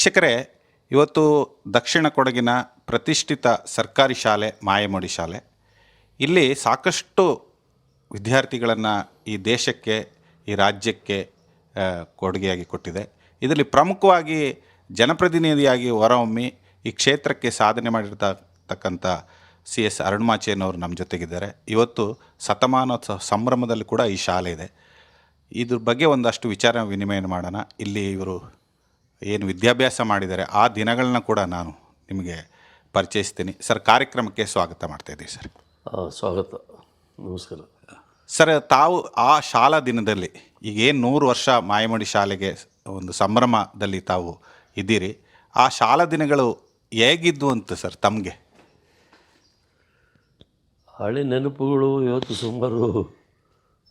ವೀಕ್ಷಕರೇ, ಇವತ್ತು ದಕ್ಷಿಣ ಕೊಡಗಿನ ಪ್ರತಿಷ್ಠಿತ ಸರ್ಕಾರಿ ಶಾಲೆ, ಮಾಯಮಡಿ ಶಾಲೆ. ಇಲ್ಲಿ ಸಾಕಷ್ಟು ವಿದ್ಯಾರ್ಥಿಗಳನ್ನು ಈ ದೇಶಕ್ಕೆ, ಈ ರಾಜ್ಯಕ್ಕೆ ಕೊಡುಗೆಯಾಗಿ ಕೊಟ್ಟಿದೆ. ಇದರಲ್ಲಿ ಪ್ರಮುಖವಾಗಿ ಜನಪ್ರತಿನಿಧಿಯಾಗಿ ಹೊರಹೊಮ್ಮಿ ಈ ಕ್ಷೇತ್ರಕ್ಕೆ ಸಾಧನೆ ಮಾಡಿರ್ತಕ್ಕಂಥ ಸಿ ಎಸ್ ಅರುಣ್ಮಾಚೇನವರು ನಮ್ಮ ಜೊತೆಗಿದ್ದಾರೆ. ಇವತ್ತು ಶತಮಾನೋತ್ಸವ ಸಂಭ್ರಮದಲ್ಲಿ ಕೂಡ ಈ ಶಾಲೆ ಇದೆ. ಇದ್ರ ಬಗ್ಗೆ ಒಂದಷ್ಟು ವಿಚಾರ ವಿನಿಮಯ ಮಾಡೋಣ. ಇಲ್ಲಿ ಇವರು ಏನು ವಿದ್ಯಾಭ್ಯಾಸ ಮಾಡಿದ್ದಾರೆ ಆ ದಿನಗಳನ್ನ ಕೂಡ ನಾನು ನಿಮಗೆ ಪರಿಚಯಿಸ್ತೀನಿ. ಸರ್ ಕಾರ್ಯಕ್ರಮಕ್ಕೆ ಸ್ವಾಗತ ಮಾಡ್ತಾ ಇದ್ದೀವಿ ಸರ್. ಸ್ವಾಗತ. ನಮಸ್ಕಾರ. ಸರ್ ತಾವು ಆ ಶಾಲಾ ದಿನದಲ್ಲಿ ಈಗ ಏನು ನೂರು ವರ್ಷ ಮಾಯಮಡಿ ಶಾಲೆಗೆ ಒಂದು ಸಂಭ್ರಮದಲ್ಲಿ ತಾವು ಇದ್ದೀರಿ. ಆ ಶಾಲಾ ದಿನಗಳು ಹೇಗಿದ್ವು ಅಂತ ಸರ್ ತಮಗೆ? ಹಳೆ ನೆನಪುಗಳು ಇವತ್ತು ಸುಮಾರು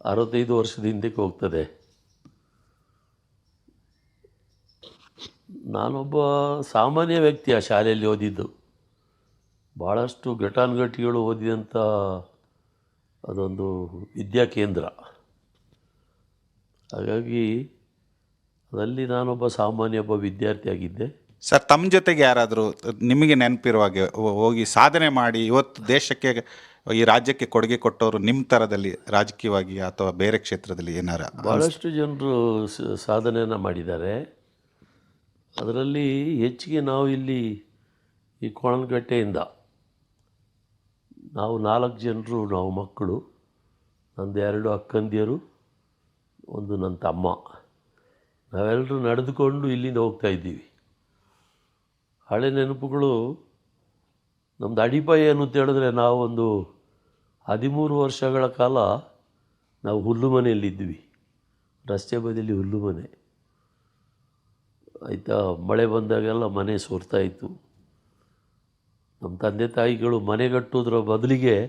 ಅರವತ್ತೈದು ವರ್ಷದ ಹಿಂದಕ್ಕೆ ಹೋಗ್ತದೆ. ನಾನೊಬ್ಬ ಸಾಮಾನ್ಯ ವ್ಯಕ್ತಿ ಆ ಶಾಲೆಯಲ್ಲಿ ಓದಿದ್ದು. ಭಾಳಷ್ಟು ಘಟಾನುಘಟಿಗಳು ಓದಿದಂಥ ಅದೊಂದು ವಿದ್ಯಾ ಕೇಂದ್ರ. ಹಾಗಾಗಿ ಅದರಲ್ಲಿ ನಾನೊಬ್ಬ ಸಾಮಾನ್ಯ ಒಬ್ಬ ವಿದ್ಯಾರ್ಥಿಯಾಗಿದ್ದೆ ಸರ್ ತಮ್ಮ ಜೊತೆಗೆ ಯಾರಾದರೂ ನಿಮಗೆ ನೆನಪಿರುವ ಹಾಗೆ ಹೋಗಿ ಸಾಧನೆ ಮಾಡಿ ಇವತ್ತು ದೇಶಕ್ಕೆ ಈ ರಾಜ್ಯಕ್ಕೆ ಕೊಡುಗೆ ಕೊಟ್ಟವರು ನಿಮ್ಮ ಥರದಲ್ಲಿ ರಾಜಕೀಯವಾಗಿ ಅಥವಾ ಬೇರೆ ಕ್ಷೇತ್ರದಲ್ಲಿ ಏನಾರ ಭಾಳಷ್ಟು ಜನರು ಸಾಧನೆಯನ್ನು ಮಾಡಿದ್ದಾರೆ. ಅದರಲ್ಲಿ ಹೆಚ್ಚಿಗೆ ನಾವು ಇಲ್ಲಿ ಈ ಕೋಣನಕಟ್ಟೆಯಿಂದ ನಾವು ನಾಲ್ಕು ಜನರು, ನಾವು ಮಕ್ಕಳು, ನಂದು ಎರಡು ಅಕ್ಕಂದಿಯರು, ಒಂದು ನನ್ನ ತಮ್ಮ ನಾವೆಲ್ಲರೂ ನಡೆದುಕೊಂಡು ಇಲ್ಲಿಂದ ಹೋಗ್ತಾ ಇದ್ದೀವಿ. ಹಳೆ ನೆನಪುಗಳು ನಮ್ಮದು ಅಡಿಪಾಯ ಏನು ಅಂತ ಹೇಳಿದ್ರೆ ನಾವೊಂದು ಹದಿಮೂರು ವರ್ಷಗಳ ಕಾಲ ನಾವು ಹುಲ್ಲು ಮನೆಯಲ್ಲಿದ್ವಿ ರಸ್ತೆ ಬದಿಯಲ್ಲಿ ಹುಲ್ಲು ಮನೆ ಆಯಿತಾ, ಮಳೆ ಬಂದಾಗೆಲ್ಲ ಮನೆ ಸೋರ್ತಾ ಇತ್ತು. ನಮ್ಮ ತಂದೆ ತಾಯಿಗಳು ಮನೆ ಕಟ್ಟೋದ್ರ ಬದಲಿಗೆ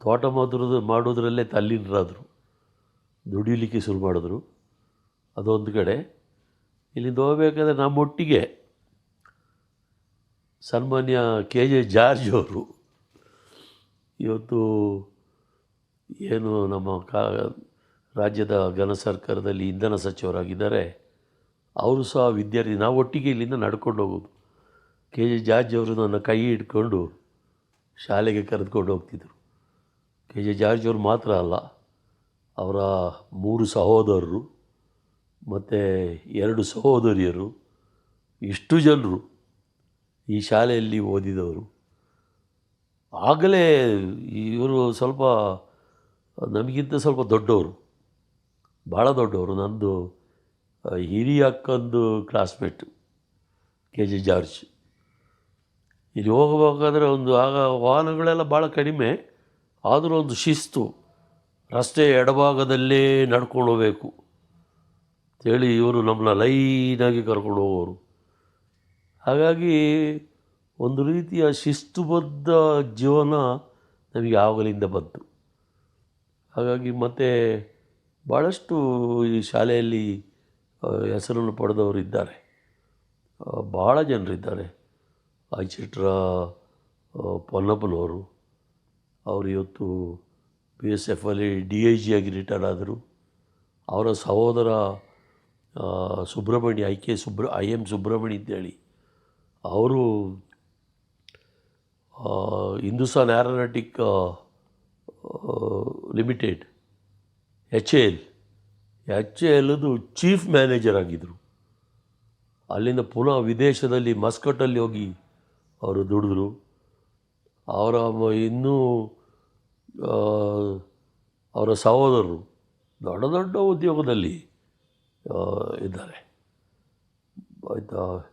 ತೋಟ ಮಾಡೋದ್ರ ಮಾಡೋದ್ರಲ್ಲೇ ತಲ್ಲೀನರಾದರು. ದುಡಿಲಿಕ್ಕೆ ಶುರು ಮಾಡಿದ್ರು. ಅದೊಂದು ಕಡೆ ಇಲ್ಲಿಂದ ಹೋಗ್ಬೇಕಾದ್ರೆ ನಮ್ಮೊಟ್ಟಿಗೆ ಸನ್ಮಾನ್ಯ ಕೆ ಜೆ ಜಾರ್ಜ್ ಅವರು. ಇವತ್ತು ಏನು ನಮ್ಮ ಕಾ, ರಾಜ್ಯದ ಘನ ಸರ್ಕಾರದಲ್ಲಿ ಇಂಧನ ಸಚಿವರಾಗಿದ್ದಾರೆ. ಅವರು ಸಹ ವಿದ್ಯಾರ್ಥಿ, ನಾವು ಒಟ್ಟಿಗೆ ಇಲ್ಲಿಂದ ನಡ್ಕೊಂಡು ಹೋಗೋದು. ಕೆ ಜೆ ಜಾರ್ಜ್ ಅವರು ನನ್ನ ಕೈ ಹಿಡ್ಕೊಂಡು ಶಾಲೆಗೆ ಕರೆದುಕೊಂಡು ಹೋಗ್ತಿದ್ದರು ಕೆ ಜೆ ಜಾರ್ಜ್ ಅವರು ಮಾತ್ರ ಅಲ್ಲ, ಅವರ ಮೂರು ಸಹೋದರರು ಮತ್ತು ಎರಡು ಸಹೋದರಿಯರು, ಇಷ್ಟು ಜನರು ಈ ಶಾಲೆಯಲ್ಲಿ ಓದಿದವರು. ಆಗಲೇ ಇವರು ಸ್ವಲ್ಪ, ನಮಗಿಂತ ಸ್ವಲ್ಪ ದೊಡ್ಡವರು ಭಾಳ ದೊಡ್ಡವರು. ನಂದು ಹಿರಿಯ ಅಕ್ಕಂದು ಕ್ಲಾಸ್ಮೇಟು ಕೆ ಜಿ ಜಾರ್ಜ್ ಇಲ್ಲಿ ಹೋಗಬೇಕಾದ್ರೆ ಒಂದು ಆಗ ವಾಹನಗಳೆಲ್ಲ ಭಾಳ ಕಡಿಮೆ, ಆದರೂ ಒಂದು ಶಿಸ್ತು ರಸ್ತೆ ಎಡಭಾಗದಲ್ಲೇ ನಡ್ಕೊಂಡು ಹೋಗಬೇಕು. ಅಂತೇಳಿ ಇವರು ನಮ್ಮನ್ನ ಲೈನಾಗಿ ಕರ್ಕೊಂಡು ಹೋಗೋರು. ಹಾಗಾಗಿ ಒಂದು ರೀತಿಯ ಶಿಸ್ತುಬದ್ಧ ಜೀವನ ನಮಗೆ ಆವಾಗಲಿಂದ ಬಂತು. ಹಾಗಾಗಿ ಮತ್ತು ಭಾಳಷ್ಟು ಈ ಶಾಲೆಯಲ್ಲಿ ಹೆಸರನ್ನು ಪಡೆದವರು ಇದ್ದಾರೆ. ಭಾಳ ಜನರಿದ್ದಾರೆ ಆಚಿಟ್ರ ಪೊನ್ನಪ್ಪನವರು, ಅವರು ಇವತ್ತು ಪಿ ಎಸ್ ಎಫ್ ಅಲ್ಲಿ ಡಿ ಐ ಜಿ ಆಗಿ ರಿಟೈರ್ ಆದರು. ಅವರ ಸಹೋದರ Subramanya, I K Subra, I M Subramanya ಅಂತೇಳಿ ಅವರು Hindustan aeronautic limited H L H A ಎಲ್ದು chief manager ಆಗಿದ್ದರು ಅಲ್ಲಿಂದ ಪುನಃ ವಿದೇಶದಲ್ಲಿ ಮಸ್ಕಟಲ್ಲಿ ಹೋಗಿ ಅವರು ದುಡಿದ್ರು. ಅವರ ಇನ್ನೂ ಅವರ ಸಹೋದರರು ದೊಡ್ಡ ದೊಡ್ಡ ಉದ್ಯೋಗದಲ್ಲಿ ಇದ್ದಾರೆ. ಆಯಿತಾ?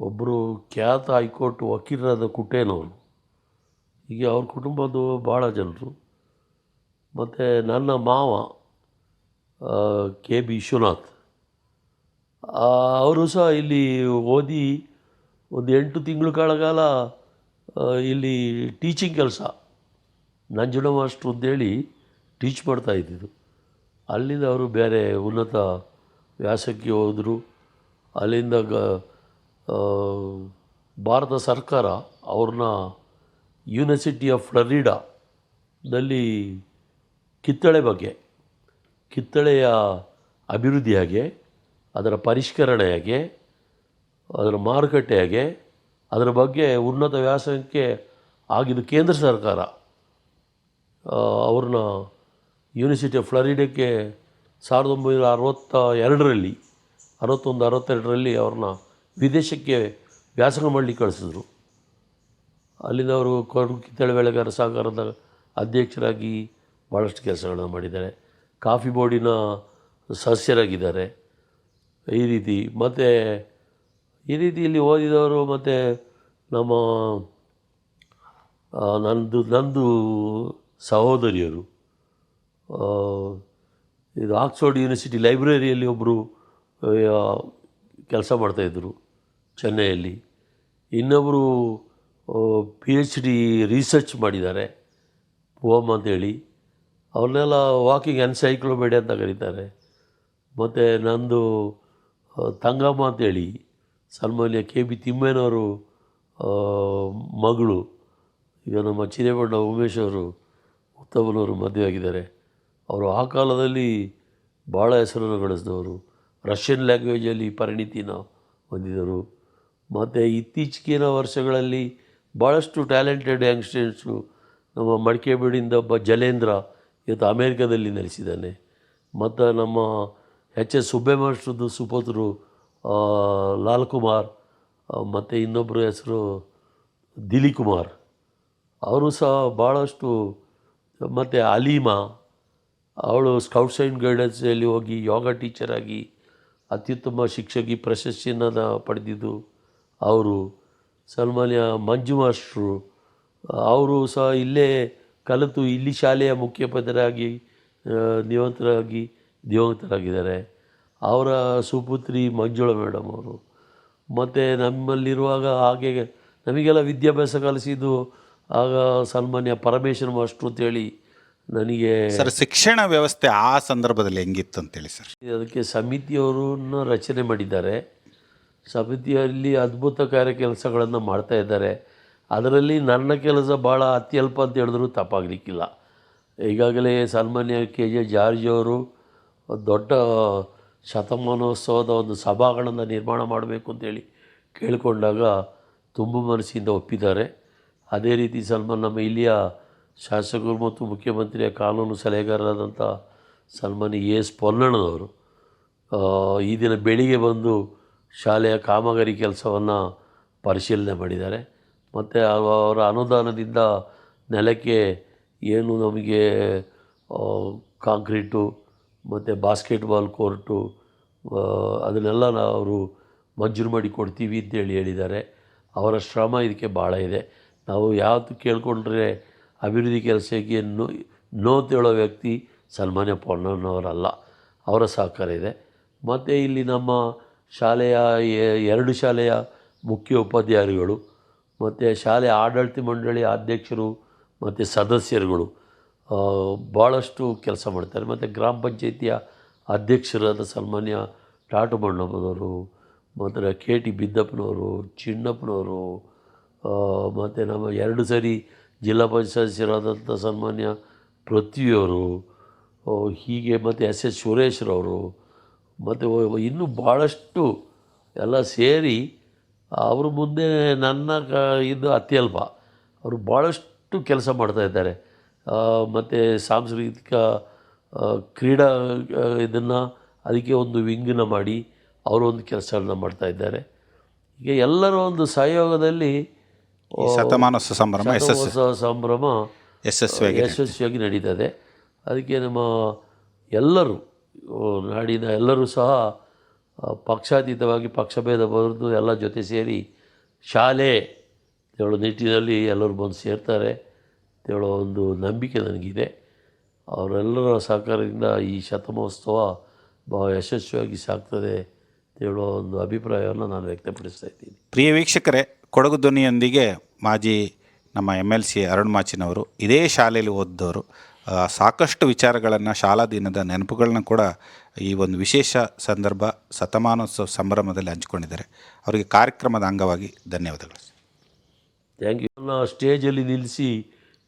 ಒಬ್ಬರು ಖ್ಯಾತ ಹೈಕೋರ್ಟ್ ವಕೀಲರಾದ ಕುಟೇನವರು ಹೀಗೆ ಅವ್ರ ಕುಟುಂಬದ್ದು ಭಾಳ ಜನರು. ಮತ್ತು ನನ್ನ ಮಾವ ಕೆ ಬಿ ವಿಶ್ವನಾಥ್. ಅವರು ಸಹ ಇಲ್ಲಿ ಓದಿ ಒಂದು ಎಂಟು ತಿಂಗಳು ಕಾಳಗಾಲ ಇಲ್ಲಿ ಟೀಚಿಂಗ್ ಕೆಲಸ. ನಂಜುಣ ಮಾಸ್ಟ್ರು ಅಂತೇಳಿ ಟೀಚ್ ಮಾಡ್ತಾ ಇದ್ದಿದ್ದು. ಅಲ್ಲಿಂದ ಅವರು ಬೇರೆ ಉನ್ನತ ವ್ಯಾಸಕ್ಕೆ ಹೋದರು. ಅಲ್ಲಿಂದ ಗ ಭಾರತ ಸರ್ಕಾರ ಅವ್ರನ್ನ ಯೂನಿವರ್ಸಿಟಿ ಆಫ್ ಫ್ಲರಿಡಾದಲ್ಲಿ ಕಿತ್ತಳೆ ಬಗ್ಗೆ ಕಿತ್ತಳೆಯ ಅಭಿವೃದ್ಧಿಯಾಗೆ, ಅದರ ಪರಿಷ್ಕರಣೆಯಾಗೆ, ಅದರ ಮಾರುಕಟ್ಟೆಯಾಗೆ, ಅದರ ಬಗ್ಗೆ ಉನ್ನತ ವ್ಯಾಸಂಗಕ್ಕೆ ಆಗಿದ್ದು ಕೇಂದ್ರ ಸರ್ಕಾರ ಅವ್ರನ್ನ ಯೂನಿವರ್ಸಿಟಿ ಆಫ್ ಫ್ಲರಿಡಕ್ಕೆ ಸಾವಿರದ ಒಂಬೈನೂರ ಅರವತ್ತ ಎರಡರಲ್ಲಿ, ಅರವತ್ತೊಂದು, ಅರವತ್ತೆರಡರಲ್ಲಿ ಅವ್ರನ್ನ ವಿದೇಶಕ್ಕೆ ವ್ಯಾಸಂಗ ಮಾಡಲಿಕ್ಕೆ ಕಳಿಸಿದ್ರು. ಅಲ್ಲಿಂದ ಅವರು ಕಿತ್ತಳೆ ಬೆಳೆಗಾರ ಸಹಕಾರದ ಅಧ್ಯಕ್ಷರಾಗಿ ಭಾಳಷ್ಟು ಕೆಲಸಗಳನ್ನು ಮಾಡಿದ್ದಾರೆ. ಕಾಫಿ ಬೋರ್ಡಿನ ಸದಸ್ಯರಾಗಿದ್ದಾರೆ. ಈ ರೀತಿ ಮತ್ತು ಈ ರೀತಿ ಇಲ್ಲಿ ಓದಿದವರು ಮತ್ತು ನಮ್ಮ ನಂದು ನಂದು ಸಹೋದರಿಯರು ಇದು ಆಕ್ಸ್ಫರ್ಡ್ ಯೂನಿವರ್ಸಿಟಿ ಲೈಬ್ರರಿಯಲ್ಲಿ ಒಬ್ಬರು ಕೆಲಸ ಮಾಡ್ತಾಯಿದ್ರು ಚೆನ್ನೈಯಲ್ಲಿ. ಇನ್ನೊಬ್ಬರು ಪಿ ಎಚ್ ಡಿ ರಿಸರ್ಚ್ ಮಾಡಿದ್ದಾರೆ. ಪೋಮ್ ಅಂತೇಳಿ. ಅವ್ರನ್ನೆಲ್ಲ ವಾಕಿಂಗ್ ಎನ್ಸೈಕ್ಲೋಪೀಡಿಯಾ ಅಂತ ಕರೀತಾರೆ. ಮತ್ತು ನಂದು ತಂಗಮ್ಮ ಅಂತೇಳಿ, ಸನ್ಮಾನ್ಯ ಕೆ ಬಿ ತಿಮ್ಮೇನವರು ಮಗಳು, ಈಗ ನಮ್ಮ ಚಿರೇಬಣ್ಣ ಉಮೇಶ್ ಅವರು, ಉತ್ತಮನವರು ಮದುವೆ ಆಗಿದ್ದಾರೆ. ಅವರು ಆ ಕಾಲದಲ್ಲಿ ಭಾಳ ಹೆಸರನ್ನು ಗಳಿಸಿದವರು. ರಷ್ಯನ್ ಲ್ಯಾಂಗ್ವೇಜಲ್ಲಿ ಪರಿಣಿತಿನ ಹೊಂದಿದರು ಮತ್ತು ಇತ್ತೀಚಿನ ವರ್ಷಗಳಲ್ಲಿ ಭಾಳಷ್ಟು ಟ್ಯಾಲೆಂಟೆಡ್ ಯಂಗ್ಸ್ಟರ್ಸು ನಮ್ಮ ಮಡಿಕೆಬೀಡಿಂದ ಒಬ್ಬ ಜಲೇಂದ್ರ ಇವತ್ತು ಅಮೇರಿಕಾದಲ್ಲಿ ನೆಲೆಸಿದ್ದಾನೆ. ಮತ್ತು ನಮ್ಮ ಎಚ್ ಎಸ್ ಸುಬ್ಬೇಮಾಸ್ಟ್ರದ್ದು ಸುಪುತ್ರರು ಲಾಲ್ ಕುಮಾರ್ ಮತ್ತು ಇನ್ನೊಬ್ಬರ ಹೆಸರು ದಿಲಿ ಕುಮಾರ್ ಅವರು ಸಹ ಭಾಳಷ್ಟು ಮತ್ತು ಅಲೀಮಾ, ಅವಳು ಸ್ಕೌಟ್ಸ್ ಆ್ಯಂಡ್ ಗೈಡೆನ್ಸಲ್ಲಿ ಹೋಗಿ ಯೋಗ ಟೀಚರಾಗಿ ಅತ್ಯುತ್ತಮ ಶಿಕ್ಷಕಿ, ಪ್ರಶಸ್ತಿಯನ್ನು ಪಡೆದಿದ್ದು ಅವರು. ಸನ್ಮಾನ್ಯ ಮಂಜು ಮಾಸ್ಟ್ರು ಅವರು ಸಹ ಇಲ್ಲೇ ಕಲಿತು ಇಲ್ಲಿ ಶಾಲೆಯ ಮುಖ್ಯೋಪಾಧ್ಯಾಯರಾಗಿ ನಿವಂತರಾಗಿ ದಿವಂಗತರಾಗಿದ್ದಾರೆ. ಅವರ ಸುಪುತ್ರಿ ಮಂಜುಳ ಮೇಡಮ್ ಅವರು. ಮತ್ತು ನಮ್ಮಲ್ಲಿರುವಾಗ ಹಾಗೆ ನಮಗೆಲ್ಲ ವಿದ್ಯಾಭ್ಯಾಸ ಕಲಿಸಿದ್ದು ಆಗ ಸನ್ಮಾನ್ಯ ಪರಮೇಶ್ವರ ಮಾಸ್ಟ್ರು ಅಂತೇಳಿ ನನಗೆ ಸರ್ ಶಿಕ್ಷಣ ವ್ಯವಸ್ಥೆ ಆ ಸಂದರ್ಭದಲ್ಲಿ ಹೆಂಗಿತ್ತು ಅಂತೇಳಿ ಸರ್? ಅದಕ್ಕೆ ಸಮಿತಿಯವರನ್ನು ರಚನೆ ಮಾಡಿದ್ದಾರೆ. ಸಮಿತಿಯಲ್ಲಿ ಅದ್ಭುತ ಕಾರ್ಯ ಕೆಲಸಗಳನ್ನು ಮಾಡ್ತಾ ಇದ್ದಾರೆ. ಅದರಲ್ಲಿ ನನ್ನ ಕೆಲಸ ಭಾಳ ಅತ್ಯಲ್ಪ ಅಂತ ಹೇಳಿದ್ರು ತಪ್ಪಾಗಲಿಕ್ಕಿಲ್ಲ. ಈಗಾಗಲೇ ಸನ್ಮಾನ್ಯ ಕೆ ಜೆ ಜಾರ್ಜ್ ಅವರು ದೊಡ್ಡ ಶತಮಾನೋತ್ಸವದ ಒಂದು ಸಭಾಗಳನ್ನು ನಿರ್ಮಾಣ ಮಾಡಬೇಕು ಅಂತೇಳಿ ಕೇಳಿಕೊಂಡಾಗ ತುಂಬ ಮನಸ್ಸಿಂದ ಒಪ್ಪಿದ್ದಾರೆ. ಅದೇ ರೀತಿ ಸಲ್ಮಾನ್ ನಮ್ಮ ಇಲ್ಲಿಯ ಶಾಸಕರು ಮತ್ತು ಮುಖ್ಯಮಂತ್ರಿಯ ಕಾನೂನು ಸಲಹೆಗಾರರಾದಂಥ ಸಲ್ಮಾನ್ ಎ. ಎಸ್. ಪೊನ್ನಣ್ಣನವರು ಈ ದಿನ ಬೆಳಿಗ್ಗೆ ಬಂದು ಶಾಲೆಯ ಕಾಮಗಾರಿ ಕೆಲಸವನ್ನು ಪರಿಶೀಲನೆ ಮಾಡಿದ್ದಾರೆ. ಮತ್ತು ಅವರ ಅನುದಾನದಿಂದ ನೆಲಕ್ಕೆ ಏನು ನಮಗೆ ಕಾಂಕ್ರೀಟು, ಮತ್ತು ಬಾಸ್ಕೆಟ್ಬಾಲ್ ಕೋರ್ಟು ಅದನ್ನೆಲ್ಲ ನಾವು ಅವರು ಮಂಜೂರು ಮಾಡಿ ಕೊಡ್ತೀವಿ ಅಂತೇಳಿ ಹೇಳಿದ್ದಾರೆ. ಅವರ ಶ್ರಮ ಇದಕ್ಕೆ ಭಾಳ ಇದೆ. ನಾವು ಯಾವತ್ತು ಕೇಳಿಕೊಂಡ್ರೆ ಅಭಿವೃದ್ಧಿ ಕೆಲಸಕ್ಕೆ ನೋ ನೋ ತೇಳೋ ವ್ಯಕ್ತಿ ಸನ್ಮಾನ್ಯ ಪೊನ್ನಣ್ಣವರಲ್ಲ ಅವರ ಸಹಕಾರ ಇದೆ. ಮತ್ತು ಇಲ್ಲಿ ನಮ್ಮ ಶಾಲೆಯ ಎರಡು ಶಾಲೆಯ ಮುಖ್ಯ ಉಪಾಧ್ಯಾಯರುಗಳು ಮತ್ತು ಶಾಲೆ ಆಡಳಿತ ಮಂಡಳಿ ಅಧ್ಯಕ್ಷರು ಮತ್ತು ಸದಸ್ಯರುಗಳು ಭಾಳಷ್ಟು ಕೆಲಸ ಮಾಡ್ತಾರೆ. ಮತ್ತು ಗ್ರಾಮ ಪಂಚಾಯಿತಿಯ ಅಧ್ಯಕ್ಷರಾದ ಸನ್ಮಾನ್ಯ ಟಾಟು ಬಣ್ಣಪ್ಪನವರು ಮತ್ತು ಕೆ ಟಿ ಬಿದ್ದಪ್ಪನವರು ಚಿನ್ನಪ್ಪನವರು ಮತ್ತು ನಮ್ಮ ಎರಡು ಸರಿ ಜಿಲ್ಲಾ ಪಂಚಾಯತ್ ಸದಸ್ಯರಾದಂಥ ಸನ್ಮಾನ್ಯ ಪೃಥ್ವಿಯವರು ಹೀಗೆ ಮತ್ತು ಎಸ್ ಎಸ್ ಸುರೇಶ್ರವರು, ಮತ್ತು ಇನ್ನೂ ಭಾಳಷ್ಟು ಎಲ್ಲ ಸೇರಿ ಅವರು ಮುಂದೆ ನನ್ನ ಕ ಇದು ಅತ್ಯಲ್ಪ ಅವರು ಭಾಳಷ್ಟು ಕೆಲಸ ಮಾಡ್ತಾ ಇದ್ದಾರೆ. ಮತ್ತು ಸಾಂಸ್ಕೃತಿಕ ಕ್ರೀಡಾ ಇದನ್ನು ಅದಕ್ಕೆ ಒಂದು ವಿಂಗನ್ನು ಮಾಡಿ ಅವರು ಒಂದು ಕೆಲಸಗಳನ್ನ ಮಾಡ್ತಾ ಇದ್ದಾರೆ. ಈಗ ಎಲ್ಲರ ಒಂದು ಸಹಯೋಗದಲ್ಲಿ ಶತಮಾನೋತ್ಸವ ಸಂಭ್ರಮ ಯಶಸ್ವಿ ಶತಮಾನೋತ್ಸವ ಸಂಭ್ರಮ ಯಶಸ್ವಿಯಾಗಿ ಯಶಸ್ವಿಯಾಗಿ ನಡೀತದೆ. ಅದಕ್ಕೆ ನಮ್ಮ ಎಲ್ಲರೂ ನಾಡಿನ ಎಲ್ಲರೂ ಸಹ ಪಕ್ಷಾತೀತವಾಗಿ ಪಕ್ಷಭೇದ ಬರೆದು ಎಲ್ಲ ಜೊತೆ ಸೇರಿ ಶಾಲೆ ಹೇಳೋ ನಿಟ್ಟಿನಲ್ಲಿ ಎಲ್ಲರೂ ಬಂದು ಸೇರ್ತಾರೆ. ಹೇಳೋ ಒಂದು ನಂಬಿಕೆ ನನಗಿದೆ. ಅವರೆಲ್ಲರ ಸಹಕಾರದಿಂದ ಈ ಶತಮಹೋತ್ಸವ ಬಹು ಯಶಸ್ವಿಯಾಗಿ ಸಾಗ್ತದೆ ಹೇಳೋ ಒಂದು ಅಭಿಪ್ರಾಯವನ್ನು ನಾನು ವ್ಯಕ್ತಪಡಿಸ್ತಾ ಇದ್ದೀನಿ. ಪ್ರಿಯ ವೀಕ್ಷಕರೇ, ಕೊಡಗು ಧ್ವನಿಯೊಂದಿಗೆ ಮಾಜಿ ನಮ್ಮ ಎಂ ಎಲ್ ಸಿ ಅರುಣ್ ಮಾಚಿನವರು ಇದೇ ಶಾಲೆಯಲ್ಲಿ ಓದಿದವರು. ಸಾಕಷ್ಟು ವಿಚಾರಗಳನ್ನು ಶಾಲಾ ದಿನದ ನೆನಪುಗಳನ್ನ ಕೂಡ ಈ ಒಂದು ವಿಶೇಷ ಸಂದರ್ಭ ಶತಮಾನೋತ್ಸವ ಸಂಭ್ರಮದಲ್ಲಿ ಹಂಚಿಕೊಂಡಿದ್ದಾರೆ. ಅವರಿಗೆ ಕಾರ್ಯಕ್ರಮದ ಅಂಗವಾಗಿ ಧನ್ಯವಾದಗಳು ಥ್ಯಾಂಕ್ ಯು ನಾ ಸ್ಟೇಜಲ್ಲಿ ನಿಲ್ಲಿಸಿ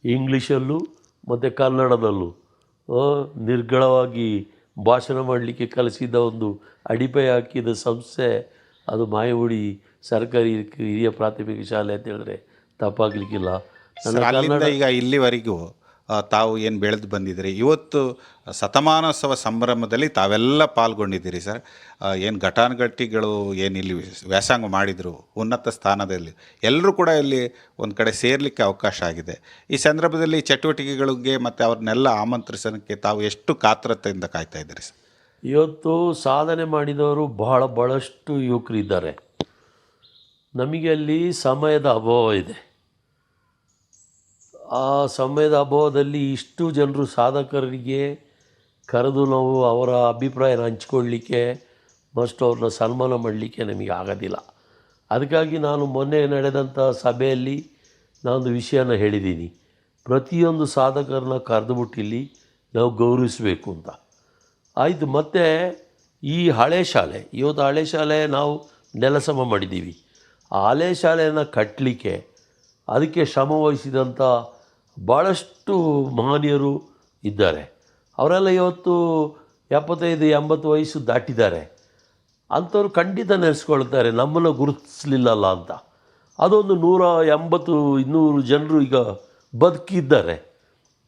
ಇಂಗ್ಲೀಷಲ್ಲೂ ಮತ್ತು ಕನ್ನಡದಲ್ಲೂ ನಿರ್ಗಳವಾಗಿ ಭಾಷಣ ಮಾಡಲಿಕ್ಕೆ ಕಲಿಸಿದ ಒಂದು ಅಡಿಪಾಯ ಹಾಕಿದ ಸಂಸ್ಥೆ ಅದು ಮಾಯಗುಡಿ ಸರ್ಕಾರಿ ಹಿರಿಯ ಪ್ರಾಥಮಿಕ ಶಾಲೆ ಅಂತ ಹೇಳಿದ್ರೆ ತಪ್ಪಾಗಲಿಕ್ಕಿಲ್ಲ. ಈಗ ಇಲ್ಲಿವರೆಗೂ ತಾವು ಏನು ಬೆಳೆದು ಬಂದಿದ್ದೀರಿ? ಇವತ್ತು ಶತಮಾನೋತ್ಸವ ಸಂಭ್ರಮದಲ್ಲಿ ತಾವೆಲ್ಲ ಪಾಲ್ಗೊಂಡಿದ್ದೀರಿ ಸರ್. ಏನು ಘಟಾನುಘಟಿಗಳು ಏನು ಇಲ್ಲಿ ವ್ಯಾಸಂಗ ಮಾಡಿದರು, ಉನ್ನತ ಸ್ಥಾನದಲ್ಲಿ ಎಲ್ಲರೂ ಕೂಡ ಇಲ್ಲಿ ಒಂದು ಕಡೆ ಸೇರಲಿಕ್ಕೆ ಅವಕಾಶ ಆಗಿದೆ. ಈ ಸಂದರ್ಭದಲ್ಲಿ ಚಟುವಟಿಕೆಗಳಿಗೆ ಮತ್ತು ಅವ್ರನ್ನೆಲ್ಲ ಆಮಂತ್ರಿಸೋಕ್ಕೆ ತಾವು ಎಷ್ಟು ಕಾತರತೆಯಿಂದ ಕಾಯ್ತಾ ಇದ್ದೀರಿ ಸರ್? ಇವತ್ತು ಸಾಧನೆ ಮಾಡಿದವರು ಬಹಳ ಬಹಳಷ್ಟು ಯುವಕರಿದ್ದಾರೆ. ನಮಗೆ ಅಲ್ಲಿ ಸಮಯದ ಅಭಾವ ಇದೆ. ಆ ಸಮಯದ ಅಭಾವದಲ್ಲಿ ಇಷ್ಟು ಜನರು ಸಾಧಕರಿಗೆ ಕರೆದು ನಾವು ಅವರ ಅಭಿಪ್ರಾಯನ ಹಂಚ್ಕೊಳ್ಳಿಕ್ಕೆ ಮಸ್ಟ್ ಅವ್ರನ್ನ ಸನ್ಮಾನ ಮಾಡಲಿಕ್ಕೆ ನಮಗೆ ಆಗೋದಿಲ್ಲ. ಅದಕ್ಕಾಗಿ ನಾನು ಮೊನ್ನೆ ನಡೆದಂಥ ಸಭೆಯಲ್ಲಿ ನಾನೊಂದು ವಿಷಯನ ಹೇಳಿದ್ದೀನಿ. ಪ್ರತಿಯೊಂದು ಸಾಧಕರನ್ನ ಕರೆದುಬಿಟ್ಟು ಇಲ್ಲಿ ನಾವು ಗೌರವಿಸಬೇಕು ಅಂತ. ಆಯಿತು, ಮತ್ತು ಈ ಹಳೆ ಶಾಲೆ, ಇವತ್ತು ಹಳೆ ಶಾಲೆ ನಾವು ನೆಲಸಮ ಮಾಡಿದ್ದೀವಿ. ಆ ಹಳೆ ಶಾಲೆಯನ್ನು ಕಟ್ಟಲಿಕ್ಕೆ ಅದಕ್ಕೆ ಶ್ರಮ ವಹಿಸಿದಂಥ ಭಾಳಷ್ಟು ಮಹನೀಯರು ಇದ್ದಾರೆ. ಅವರೆಲ್ಲ ಇವತ್ತು ಎಪ್ಪತ್ತೈದು, ಎಂಬತ್ತು ವಯಸ್ಸು ದಾಟಿದ್ದಾರೆ. ಅಂಥವ್ರು ಖಂಡಿತ ನೆನೆಸ್ಕೊಳ್ತಾರೆ, ನಮ್ಮನ್ನು ಗುರುತಿಸ್ಲಿಲ್ಲಲ್ಲ ಅಂತ. ಅದೊಂದು ನೂರ ಎಂಬತ್ತು, ಇನ್ನೂರು ಜನರು ಈಗ ಬದುಕಿದ್ದಾರೆ.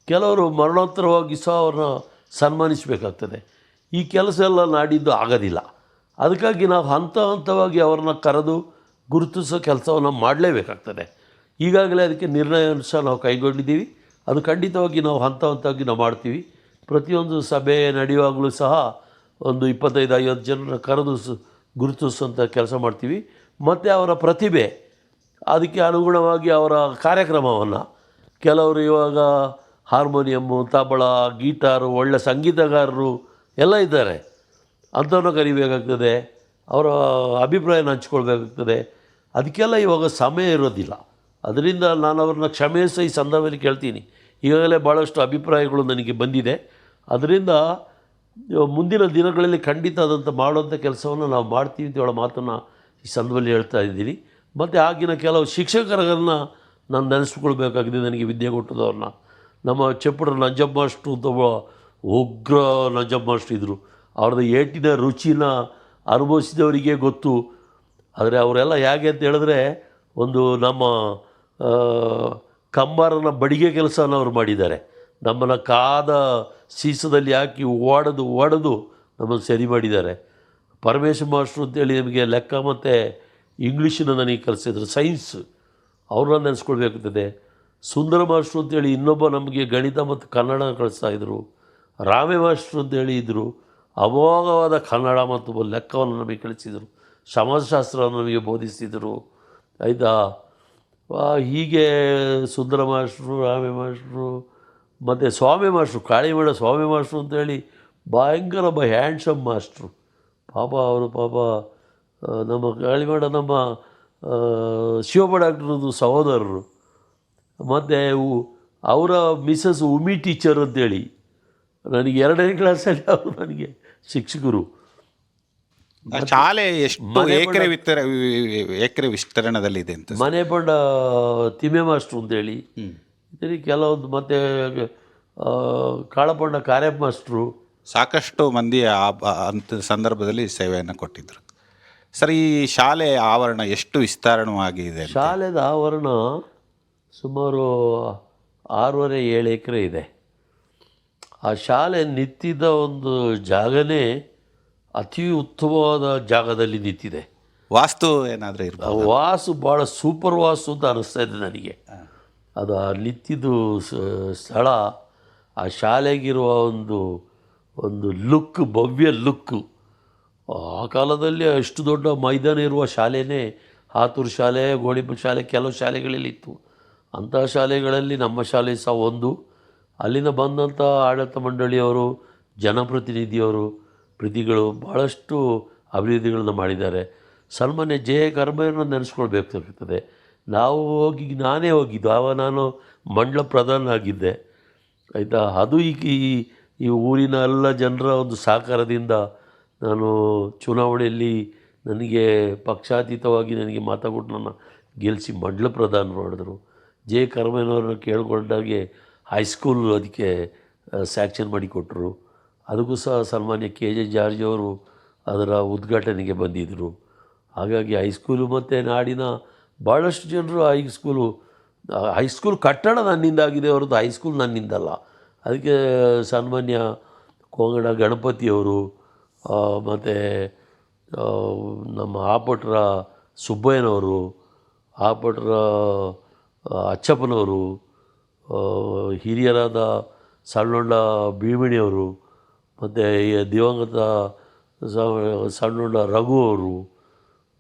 ಕೆಲವರು ಮರಣೋತ್ತರವಾಗಿ ಸಹ ಅವ್ರನ್ನ ಸನ್ಮಾನಿಸಬೇಕಾಗ್ತದೆ. ಈ ಕೆಲಸ ಎಲ್ಲ ನಾಡಿದ್ದು ಆಗೋದಿಲ್ಲ. ಅದಕ್ಕಾಗಿ ನಾವು ಹಂತ ಹಂತವಾಗಿ ಅವ್ರನ್ನ ಕರೆದು ಗುರುತಿಸೋ ಕೆಲಸವನ್ನು ಮಾಡಲೇಬೇಕಾಗ್ತದೆ. ಈಗಾಗಲೇ ಅದಕ್ಕೆ ನಿರ್ಣಯ ಸಹ ನಾವು ಕೈಗೊಂಡಿದ್ದೀವಿ. ಅದು ಖಂಡಿತವಾಗಿ ನಾವು ಹಂತ ಹಂತವಾಗಿ ನಾವು ಮಾಡ್ತೀವಿ. ಪ್ರತಿಯೊಂದು ಸಭೆ ನಡೆಯುವಾಗಲೂ ಸಹ ಒಂದು ಇಪ್ಪತ್ತೈದು, ಐವತ್ತು ಜನರ ಕರೆದು ಗುರುತಿಸುವಂಥ ಕೆಲಸ ಮಾಡ್ತೀವಿ. ಮತ್ತು ಅವರ ಪ್ರತಿಭೆ, ಅದಕ್ಕೆ ಅನುಗುಣವಾಗಿ ಅವರ ಕಾರ್ಯಕ್ರಮವನ್ನು, ಕೆಲವರು ಇವಾಗ ಹಾರ್ಮೋನಿಯಮ್ಮು ತಬಳ ಗೀಟಾರು, ಒಳ್ಳೆ ಸಂಗೀತಗಾರರು ಎಲ್ಲ ಇದ್ದಾರೆ. ಅಂಥವ್ರನ್ನ ಕರಿಬೇಕಾಗ್ತದೆ. ಅವರ ಅಭಿಪ್ರಾಯನ ಹಂಚ್ಕೊಳ್ಬೇಕಾಗ್ತದೆ. ಅದಕ್ಕೆಲ್ಲ ಇವಾಗ ಸಮಯ ಇರೋದಿಲ್ಲ. ಅದರಿಂದ ನಾನು ಅವ್ರನ್ನ ಕ್ಷಮಿಸ ಈ ಸಂದರ್ಭದಲ್ಲಿ ಕೇಳ್ತೀನಿ. ಈಗಾಗಲೇ ಭಾಳಷ್ಟು ಅಭಿಪ್ರಾಯಗಳು ನನಗೆ ಬಂದಿದೆ. ಅದರಿಂದ ಮುಂದಿನ ದಿನಗಳಲ್ಲಿ ಖಂಡಿತ ಅದಂತ ಮಾಡುವಂಥ ಕೆಲಸವನ್ನು ನಾವು ಮಾಡ್ತೀವಿ ಅಂತ ಹೇಳೋ ಮಾತನ್ನು ಈ ಸಂದರ್ಭದಲ್ಲಿ ಹೇಳ್ತಾ ಇದ್ದೀನಿ. ಮತ್ತು ಆಗಿನ ಕೆಲವು ಶಿಕ್ಷಕರನ್ನು ನಾನು ನೆನೆಸ್ಕೊಳ್ಬೇಕಾಗಿದೆ ನನಗೆ ವಿದ್ಯೆ ಕೊಟ್ಟದವ್ರನ್ನ. ನಮ್ಮ ಚೆಪ್ಪುಡ ನಂಜಮ್ಮ ಮಾಸ್ಟ್ರು ಅಂತ ಉಗ್ರ ನಂಜಮ್ಮ ಮಾಸ್ಟ್ರು ಇದ್ದರು ಅವ್ರದ್ದು ಏಟಿನ ರುಚಿನ ಅನುಭವಿಸಿದವರಿಗೆ ಗೊತ್ತು. ಆದರೆ ಅವರೆಲ್ಲ ಹೇಗೆ ಅಂತ ಹೇಳಿದ್ರೆ, ಒಂದು ನಮ್ಮ ಕಂಬಾರನ ಬಡಿಗೆ ಕೆಲಸನ ಅವರು ಮಾಡಿದ್ದಾರೆ. ನಮ್ಮನ್ನು ಕಾದ ಸೀಸದಲ್ಲಿ ಹಾಕಿ ಓಡದು ಓಡದು ನಮ್ಮನ್ನು ಸರಿ ಮಾಡಿದ್ದಾರೆ. ಪರಮೇಶ್ವರ ಮಾಸ್ಟ್ರು ಅಂತೇಳಿ ನಮಗೆ ಲೆಕ್ಕ ಮತ್ತು ಇಂಗ್ಲೀಷನ್ನು ನನಗೆ ಕಲಿಸಿದ್ರು, ಸೈನ್ಸ್. ಅವ್ರನ್ನ ನೆನೆಸ್ಕೊಳ್ಬೇಕಾಗ್ತದೆ. ಸುಂದರ ಮಾಸ್ಟ್ರು ಅಂತೇಳಿ ಇನ್ನೊಬ್ಬ ನಮಗೆ ಗಣಿತ ಮತ್ತು ಕನ್ನಡ ಕಳಿಸ್ತಾ ಇದ್ದರು ರಾಮೇ ಮಾಸ್ಟ್ರು ಅಂತೇಳಿ ಇದ್ದರು ಅಮೋಘವಾದ ಕನ್ನಡ ಮತ್ತು ಲೆಕ್ಕವನ್ನು ನಮಗೆ ಕಲಿಸಿದರು. ಸಮಾಜಶಾಸ್ತ್ರವನ್ನು ನಮಗೆ ಬೋಧಿಸಿದರು. ಆಯಿತಾ? ಹೀಗೆ ಸುಂದರ ಮಾಸ್ಟ್ರು ರಾಮೆ ಮಾಸ್ಟ್ರು ಮತ್ತು ಸ್ವಾಮಿ ಮಾಸ್ಟ್ರು ಕಾಳಿಮೇಡ ಸ್ವಾಮಿ ಮಾಸ್ಟ್ರು ಅಂತೇಳಿ ಭಯಂಕರ ಒಬ್ಬ ಹ್ಯಾಂಡ್ಸಮ್ ಮಾಸ್ಟ್ರು ಪಾಪ ಅವರು ಪಾಪ ನಮ್ಮ ಕಾಳಿಮೇಡ ನಮ್ಮ ಶಿವಪ್ಪ ಡಾಕ್ಟ್ರದ್ದು ಸಹೋದರರು. ಮತ್ತು ಅವರ ಮಿಸಸ್ ಉಮಿ ಟೀಚರ್ ಅಂತೇಳಿ. ನನಗೆ ಎರಡನೇ ಕ್ಲಾಸಲ್ಲಿ ಅವರು ನನಗೆ ಶಿಕ್ಷಕರು. ಶಾಲೆ ಎಷ್ಟು ಎಕರೆ ವಿತರ ಎಕರೆ ವಿಸ್ತರಣದಲ್ಲಿ ಇದೆ ಅಂತ ಮನೆ ಬಂಡ ತಿಮ್ಮೆ ಮಾಸ್ಟ್ರು ಅಂತೇಳಿ. ಇದರಲ್ಲಿ ಕೆಲವೊಂದು ಮತ್ತೆ ಕಾಳಪಂಡ ಕಾರ್ಯ ಮಾಸ್ಟ್ರು. ಸಾಕಷ್ಟು ಮಂದಿ ಆ ಅಂಥ ಸಂದರ್ಭದಲ್ಲಿ ಸೇವೆಯನ್ನು ಕೊಟ್ಟಿದ್ದರು ಸರ್ ಈ ಶಾಲೆ ಆವರಣ ಎಷ್ಟು ವಿಸ್ತಾರಣವಾಗಿದೆ ಅಂತ? ಶಾಲೆದ ಆವರಣ ಸುಮಾರು ಆರೂವರೆ ಏಳು ಎಕರೆ ಇದೆ. ಆ ಶಾಲೆ ನಿಂತಿದ್ದ ಒಂದು ಜಾಗನೇ ಅತಿ ಉತ್ತಮವಾದ ಜಾಗದಲ್ಲಿ ನಿಂತಿದೆ. ವಾಸ್ತು ಏನಾದರೂ ಆ ಇರ್ಬೋದು ವಾಸು ಭಾಳ ಸೂಪರ್ ವಾಸು ಅಂತ ಅನ್ನಿಸ್ತಾ ಇದೆ ನನಗೆ. ಅದು ಆ ನಿಂತಿದ್ದು ಸ್ಥಳ ಆ ಶಾಲೆಗಿರುವ ಒಂದು ಒಂದು ಲುಕ್ ಭವ್ಯ ಲುಕ್. ಆ ಕಾಲದಲ್ಲಿ ಅಷ್ಟು ದೊಡ್ಡ ಮೈದಾನ ಇರುವ ಶಾಲೆನೇ ಹಾತೂರು ಶಾಲೆ ಗೋಳಿಬ ಶಾಲೆ ಕೆಲವು ಶಾಲೆಗಳಲ್ಲಿ ಇತ್ತು. ಅಂಥ ಶಾಲೆಗಳಲ್ಲಿ ನಮ್ಮ ಶಾಲೆ ಸಹ ಒಂದು. ಅಲ್ಲಿಂದ ಬಂದಂಥ ಆಡಳಿತ ಮಂಡಳಿಯವರು ಜನಪ್ರತಿನಿಧಿಯವರು ಪ್ರತಿಗಳು ಭಾಳಷ್ಟು ಅಭಿವೃದ್ಧಿಗಳನ್ನ ಮಾಡಿದ್ದಾರೆ. ಸನ್ಮಾನ್ಯ ಜೆ ಕರ್ಮಯ್ಯರನ್ನ ನೆನೆಸ್ಕೊಳ್ಬೇಕಾಗ್ತದೆ ನಾವು ಹೋಗಿ, ನಾನೇ ಹೋಗಿದ್ದು. ಆವ ನಾನು ಮಂಡಲ ಪ್ರಧಾನ ಆಗಿದ್ದೆ ಆಯಿತಾ? ಅದು ಈಗ ಈ ಈ ಊರಿನ ಎಲ್ಲ ಜನರ ಒಂದು ಸಹಕಾರದಿಂದ ನಾನು ಚುನಾವಣೆಯಲ್ಲಿ ನನಗೆ ಪಕ್ಷಾತೀತವಾಗಿ ನನಗೆ ಮಾತಾಡ್ಬಿಟ್ಟು ನನ್ನ ಗೆಲ್ಲಿಸಿ ಮಂಡಲ ಪ್ರಧಾನ ಮಾಡಿದ್ರು. ಜೆ ಕರ್ಮಯ್ಯನವ್ರನ್ನ ಕೇಳ್ಕೊಂಡಾಗೆ ಹೈಸ್ಕೂಲ್ ಅದಕ್ಕೆ ಸ್ಯಾಕ್ಷನ್ ಮಾಡಿಕೊಟ್ರು. ಅದಕ್ಕೂ ಸಹ ಸನ್ಮಾನ್ಯ ಕೆ ಜೆ ಜಾರ್ಜ್ ಅವರು ಅದರ ಉದ್ಘಾಟನೆಗೆ ಬಂದಿದ್ದರು. ಹಾಗಾಗಿ ಹೈಸ್ಕೂಲು ಮತ್ತು ನಾಡಿನ ಭಾಳಷ್ಟು ಜನರು ಹೈಸ್ಕೂಲು ಹೈಸ್ಕೂಲ್ ಕಟ್ಟಡ ನನ್ನಿಂದ ಆಗಿದೆ ಹೊರತು ಹೈಸ್ಕೂಲ್ ನನ್ನಿಂದಲ್ಲ. ಅದಕ್ಕೆ ಸನ್ಮಾನ್ಯ ಕೋಂಗಡ ಗಣಪತಿಯವರು ಮತ್ತು ನಮ್ಮ ಆಪಟ್ರ ಸುಬ್ಬಯ್ಯನವರು ಆಪಟ್ರ ಅಚ್ಚಪ್ಪನವರು ಹಿರಿಯರಾದ ಸಣ್ಣೊಂಡ ಭೀಮಣಿಯವರು ಮತ್ತು ಈ ದಿವಂಗತ ಸಣ್ಣಣ್ಣ ರಘು ಅವರು,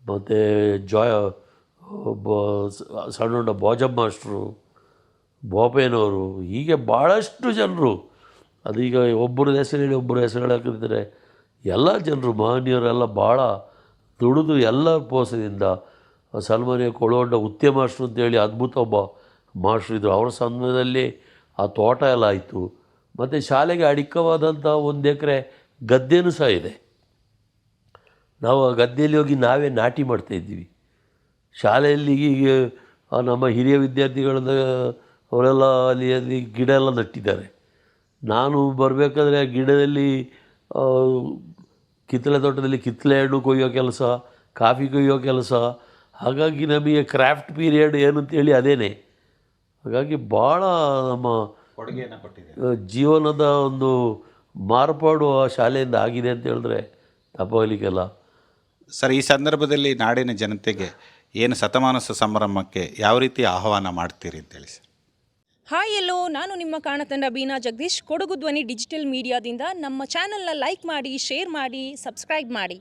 ಮತ್ತು ಜಾಯ್, ಬ ಸಣ್ಣ ಭೋಜಮ್ಮ ಮಾಸ್ಟ್ರು ಬೋಪೇನವರು ಹೀಗೆ ಭಾಳಷ್ಟು ಜನರು. ಅದೀಗ ಒಬ್ಬರ ಹೆಸರು ಹೇಳಿ ಒಬ್ಬರ ಹೆಸರು ಹೇಳಕ್ಕಿದ್ರೆ ಎಲ್ಲ ಜನರು, ಮಹನೀಯರೆಲ್ಲ ಭಾಳ ದುಡಿದು ಎಲ್ಲ ಪೋಸದಿಂದ ಸನ್ಮಾನ್ಯ ಕೊಳಗೊಂಡ ಉತ್ತೆ ಮಾಸ್ಟ್ರು ಅಂತೇಳಿ ಅದ್ಭುತ ಒಬ್ಬ ಮಾಸ್ಟ್ರು ಇದ್ದರು ಅವರ ಸಮಯದಲ್ಲಿ ಆ ತೋಟ ಎಲ್ಲ ಆಯಿತು. ಮತ್ತು ಶಾಲೆಗೆ ಅಡಿಕ್ಕವಾದಂಥ ಒಂದು ಎಕರೆ ಗದ್ದೆನೂ ಸಹ ಇದೆ. ನಾವು ಆ ಗದ್ದೆಯಲ್ಲಿ ಹೋಗಿ ನಾವೇ ನಾಟಿ ಮಾಡ್ತಾಯಿದ್ದೀವಿ ಶಾಲೆಯಲ್ಲಿ ಈಗ ನಮ್ಮ ಹಿರಿಯ ವಿದ್ಯಾರ್ಥಿಗಳನ್ನ ಅವರೆಲ್ಲ ಅಲ್ಲಿ ಅಲ್ಲಿ ಗಿಡ ಎಲ್ಲ ನಟ್ಟಿದ್ದಾರೆ. ನಾನು ಬರಬೇಕಾದ್ರೆ ಆ ಗಿಡದಲ್ಲಿ ಕಿತ್ತಳೆ ತೋಟದಲ್ಲಿ ಕಿತ್ತಳೆ ಹಣ್ಣು ಕೊಯ್ಯೋ ಕೆಲಸ, ಕಾಫಿ ಕೊಯ್ಯೋ ಕೆಲಸ, ಹಾಗಾಗಿ ನಮಗೆ ಕ್ರಾಫ್ಟ್ ಪೀರಿಯಡ್ ಏನು ಅಂತೇಳಿ ಅದೇನೆ. ಹಾಗಾಗಿ ಭಾಳ ನಮ್ಮ ಜೀವನದ ಒಂದು ಮಾರ್ಪಾಡು ಆ ಶಾಲೆಯಿಂದ ಆಗಿದೆ ಅಂತ ಹೇಳಿದ್ರೆ ತಪ್ಪಾಗಲಿಕ್ಕೆಲ್ಲ. ಸರ್ ಈ ಸಂದರ್ಭದಲ್ಲಿ ನಾಡಿನ ಜನತೆಗೆ ಏನು ಶತಮಾನಸ ಸಂಭ್ರಮಕ್ಕೆ ಯಾವ ರೀತಿ ಆಹ್ವಾನ ಮಾಡ್ತೀರಿ ಅಂತೇಳಿ ಸರ್. ಹಾಯ್ ಎಲ್ಲೋ ನಾನು ನಿಮ್ಮ ಕಾಣತಂಡ ಬೀನಾ ಜಗದೀಶ್. ಕೊಡಗು ಧ್ವನಿ ಡಿಜಿಟಲ್ ಮೀಡಿಯಾದಿಂದ ನಮ್ಮ ಚಾನಲ್ನ ಲೈಕ್ ಮಾಡಿ ಶೇರ್ ಮಾಡಿ ಸಬ್ಸ್ಕ್ರೈಬ್ ಮಾಡಿ.